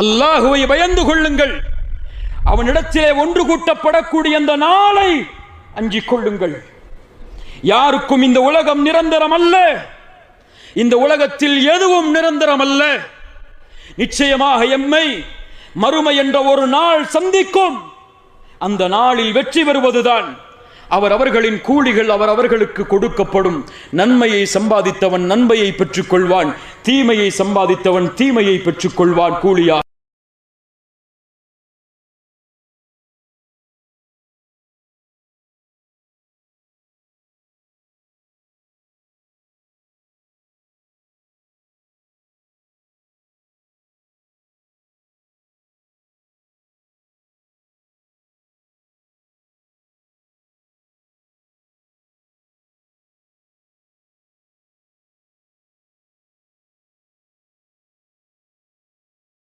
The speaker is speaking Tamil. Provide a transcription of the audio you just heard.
அல்லாஹுவை பயந்து கொள்ளுங்கள். அவனிடத்திலே ஒன்று கூட்டப்படக்கூடிய அந்த நாளை அஞ்சிக் கொள்ளுங்கள். யாருக்கும் இந்த உலகம் நிரந்தரம் அல்ல இந்த உலகத்தில் எதுவும் நிரந்தரம் அல்ல நிச்சயமாக எம்மை மறுமை என்ற ஒரு நாள் சந்திக்கும். அந்த நாளில் வெற்றி பெறுவதுதான். அவர் அவர்களின் கூலிகள் அவர் அவர்களுக்கு கொடுக்கப்படும். நன்மையை சம்பாதித்தவன் நன்மையை பெற்றுக் கொள்வான் தீமையை சம்பாதித்தவன் தீமையை பெற்றுக் கொள்வான் கூலியா